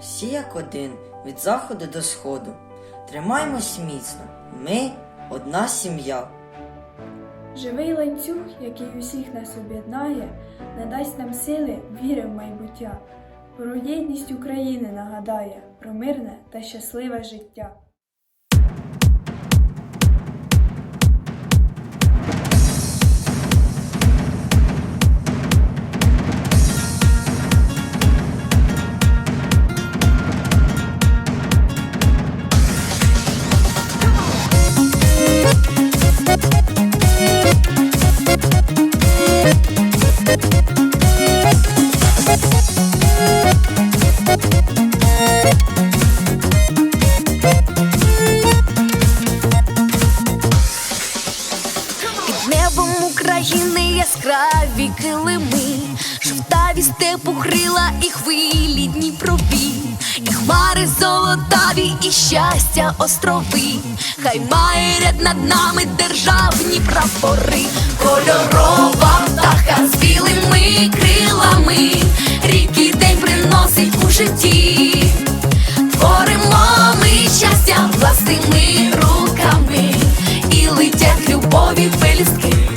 всі як один, від заходу до сходу. Тримаймось міцно, ми одна сім'я. Живий ланцюг, який усіх нас об'єднає, надасть нам сили віри в майбуття. Про єдність України нагадає, про мирне та щасливе життя. України яскраві килими, жовтаві степу крила і хвилі Дніпрові, і хмари золотаві, і щастя острови, хай має ряд над нами державні прапори, кольорова птаха з білими крилами, ріки день приносить у житті. Творимо ми щастя власними руками. І летять любові пелюстки.